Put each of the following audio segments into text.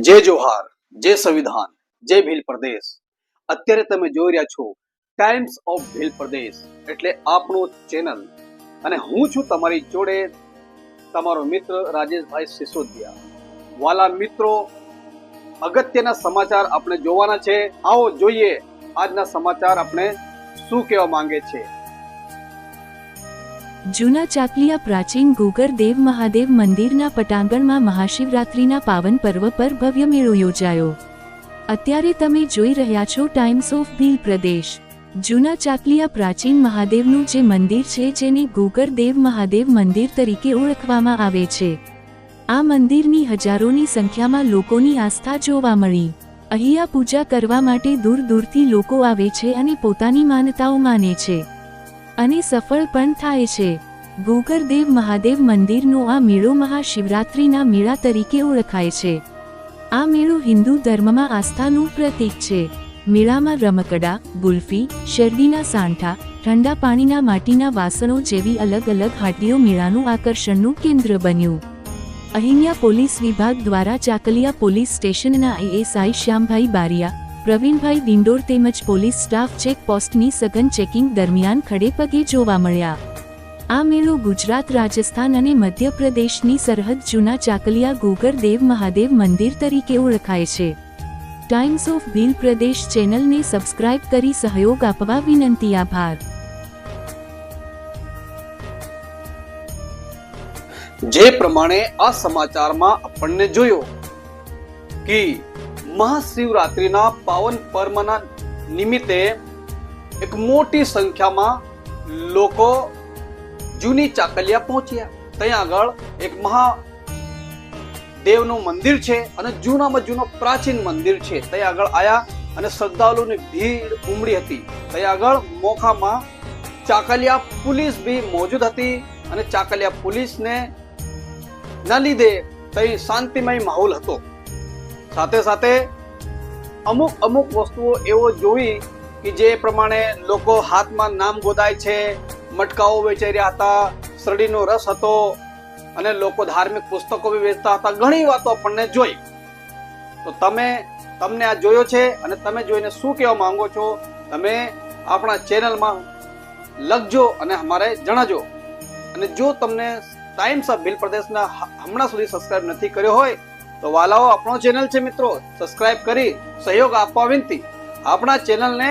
જય જોહાર જય સંવિધાન જય ભીલ પ્રદેશ. અત્યારે તમે જોઈ રહ્યા છો ટાઈમ્સ ઓફ ભીલ પ્રદેશ એટલે આપણું ચેનલ. અને હું છું તમારી જોડે તમારો મિત્ર રાજેશભાઈ સિસોદિયા. વાલા મિત્રો, અગત્યના સમાચાર આપણે જોવાના છે. આવો જોઈએ આજના સમાચાર આપણે શું કહેવા માંગે છે. જૂના ચાકલિયા પ્રાચીન ગુગર દેવ મહાદેવ મંદિરના પટાંગણમાં મહાશિવરાત્રિના પાવન પર્વ પર ભવ્ય મેળો યોજાયો. અત્યારે તમે જોઈ રહ્યા છો ટાઈમ્સ ઓફ ભીલ પ્રદેશ. જૂના ચાકલિયા પ્રાચીન મહાદેવનું જે મંદિર છે જેને ગુગર દેવ મહાદેવ મંદિર તરીકે ઓળખવામાં આવે છે. આ મંદિરની હજારોની સંખ્યામાં લોકોની આસ્થા જોવા મળી. અહીંયા પૂજા કરવા માટે દૂર દૂરથી લોકો આવે છે અને પોતાની માનતાઓ માને છે. અને સફળ પણ થાય છે. ગોગરદેવ મહાદેવ મંદિરનો આ મેળો મહાશિવરાત્રિના મેળા તરીકે ઓળખાય છે. આ મેળો હિન્દુ ધર્મમાં આસ્થાનું પ્રતીક છે. મેળામાં રમકડા, ગુલ્ફી શેરડીના સાંઠા, ઠંડા પાણીના માટીના વાસણો જેવી અલગ અલગ હાટીઓ મેળાનું આકર્ષણનું કેન્દ્ર બન્યું. અહીંયા પોલીસ વિભાગ દ્વારા ચાકલિયા પોલીસ સ્ટેશનના એએસઆઈ શ્યામભાઈ બારિયા પ્રવીણભાઈ દિંડોર તેમજ પોલીસ સ્ટાફ ચેકપોસ્ટની સઘન ચેકિંગ દરમિયાન ખડે પગે જોવા મળ્યા. આ મેળો ગુજરાત, રાજસ્થાન અને મધ્યપ્રદેશની સરહદ જૂના ચાકલિયા ગોગર દેવ મહાદેવ મંદિર તરીકે ઓળખાય છે. ટાઈમ્સ ઓફ ભીલ પ્રદેશ ચેનલને સબસ્ક્રાઇબ કરી સહયોગ આપવા વિનંતી આભાર. જે પ્રમાણે આ સમાચારમાં આપણને જોયો કે મહાશિવરાત્રિના પાવન પર્વના નિમિત્તે એક મોટી સંખ્યામાં લોકો જૂની ચાકલિયા પહોંચ્યા. ત્યાં આગળ એક મહા દેવનું મંદિર છે અને જૂનામાં જૂનો પ્રાચીન મંદિર છે. ત્યાં આગળ આયા અને શ્રદ્ધાળુની ભીડ ઉમડી હતી. ત્યાં આગળ મોખામાં ચાકલિયા પોલીસ બી મોજૂદ હતી અને ચાકલિયા પોલીસને ના લીધે તઈ શાંતિમય માહોલ હતો. સાથે સાથે અમુક અમુક વસ્તુઓ એવો જોઈ કે જે પ્રમાણે લોકો હાથમાં નામ ગોદાય છે, મટકાઓ વેચાઈ રહ્યા હતા, શરડીનો રસ હતો અને લોકો ધાર્મિક પુસ્તકો બી વેચતા હતા, ઘણી વાતો આપણને જોઈ. તો તમે, તમને આ જોયો છે અને તમે જોઈને શું કહેવા માંગો છો, તમે આપણા ચેનલમાં લખજો અને અમારે જણાજો અને જો તમને ટાઈમ્સ ઓફ ભીલ પ્રદેશના હમણાં સુધી સબસ્ક્રાઇબ નથી કર્યો હોય તો વાલાઓ, આપણો ચેનલ છે મિત્રો સબસ્ક્રાઇબ કરી સહયોગ આપવા વિનંતી. આપણા ચેનલને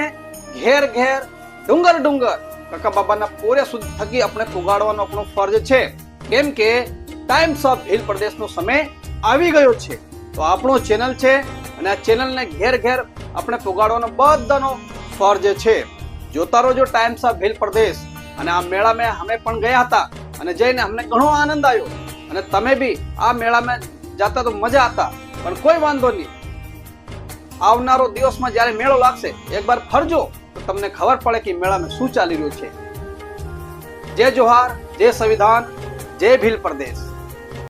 ઘેર ઘેર, ડુંગર ડુંગર, કાકા બાબાના પોરે સુધી થકી આપણે પુગાડવાનો આપણો ફરજ છે. કેમ કે ટાઈમ્સ ઓફ હિલ પ્રદેશનો સમય આવી ગયો છે. તો આપણો ચેનલ છે અને આ ચેનલને ઘેર ઘેર આપણે પુગાડવાનો બધાનો ફરજ છે. જોતા રહો ટાઈમ્સ ઓફ હિલ પ્રદેશ. અને આ મેળામાં અમે પણ ગયા હતા. અને જઈને અમને ઘણો આનંદ આવ્યો. અને તમે બી આ મેળામાં જાતા તો મજા હતા પણ કોઈ વાંધો નહીં. આવનારો દિવસમાં જ્યારે મેળો લાગશે, એકવાર ફરજો, તો તમને ખબર પડે કે મેળામાં શું ચાલી રહ્યું છે. જય જોહાર, જય સંવિધાન, જય ભીલ પ્રદેશ.